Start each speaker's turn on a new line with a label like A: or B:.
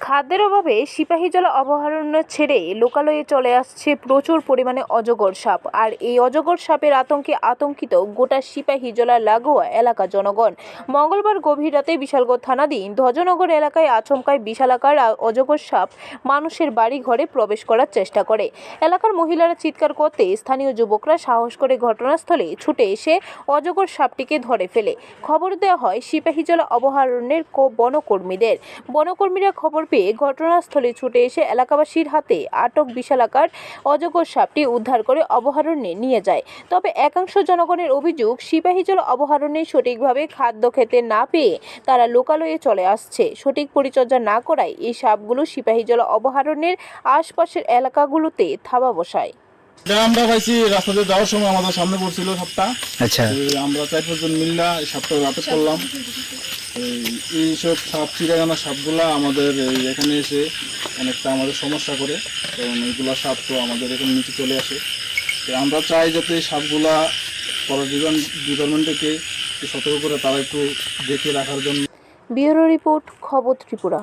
A: খাদ্যের অভাবে সিপাহী সিপাহীজলা অভয়ারণ্য ছেড়ে লোকালয়ে চলে আসছে প্রচুর পরিমাণে অজগর সাপ। আর এই অজগর সাপের আতঙ্কে আতঙ্কিত গোটা সিপাহীজলা লাগোয়া এলাকা জনগণ। মঙ্গলবার গভীর রাতে বিশালগড় থানাধীন ধ্বজনগর এলাকায় আচমকায় বিশালাকার অজগর সাপ মানুষের বাড়ি ঘরে প্রবেশ করার চেষ্টা করে। এলাকার মহিলারা চিৎকার করতে স্থানীয় যুবকরা সাহস করে ঘটনাস্থলে ছুটে এসে অজগর সাপটিকে ধরে ফেলে। খবর দেওয়া হয় সিপাহীজলা অভয়ারণ্যের কো- বনকর্মীদের। বনকর্মীরা খবর পেয়ে ঘটনাস্থলে ছুটে এসে এলাকাবাসীর হাতে আটক বিশালাকার অজগর সাপটি উদ্ধার করে অভয়ারণ্যে নিয়ে যায়। তবে একাংশ জনগণের অভিযোগ, সিপাহী জল অভয়ারণ্যে সঠিকভাবে খাদ্য খেতে না পেয়ে তারা লোকালয়ে চলে আসছে। সঠিক পরিচর্যা না করায় এই সাপগুলো সিপাহী জল অভয়ারণ্যের আশপাশের এলাকাগুলোতে থাবা বসায়।
B: আমরা পাইছি রাস্তাতে যাওয়ার সময় আমাদের সামনে পড়ছিল সাপটা।
C: আচ্ছা।
B: আমরা চার পাঁচজন মিল্লা এই সাপটা আটক করলাম। এইসব সাপ চিড়াগানা সাপগুলা আমাদের এখানে এসে অনেকটা আমাদের সমস্যা করে। কারণ এইগুলা সাপ তো আমাদের এখানে নিচে চলে আসে। তো আমরা চাই যাতে এই সাপগুলা পরের ডিপার্টমেন্টকে একটু সতর্ক করে তারা একটু দেখে রাখার জন্য।
A: ব্যুরো রিপোর্ট খবর ত্রিপুরা।